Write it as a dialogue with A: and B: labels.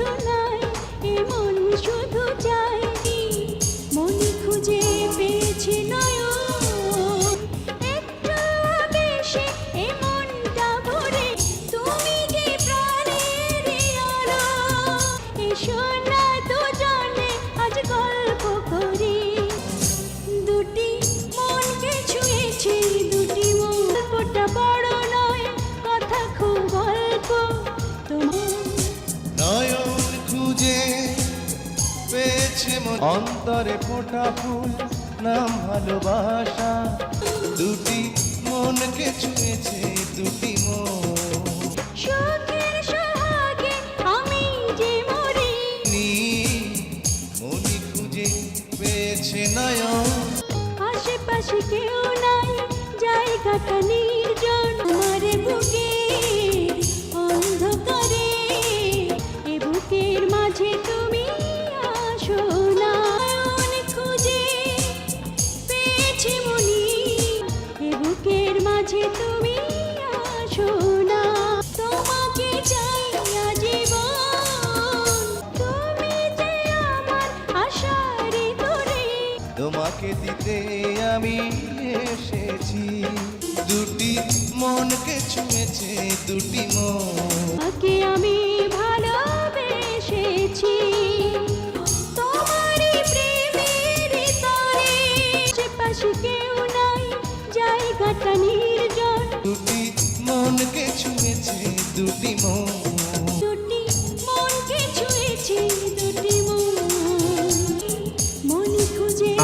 A: শোনায় এ মন শুধু চাইনি
B: মনে খুঁজে পেয়েছি নয় তুমি কি প্রাণের আলো? এসো মন। অন্তরে ফোটা ফুল নাম ভালোবাসা। দুটি মনকে ছুঁয়েছে দুটি মন। মনি খুঁজে পেয়েছে নয়ন।
A: আশেপাশে কেউ নাই জায়গাটা নির্জন তোমাকে
B: দিতে আমি এসেছি। দুটি মনকে ছুঁয়েছে দুটি মন।
A: তাকে আমি ভালোবেসেছি। তোমারই প্রেমের তরে আশেপাশে কেউ নাই জায়গাটা নির্জন।
B: দুটি মনকে ছুঁয়েছে দুটি মন।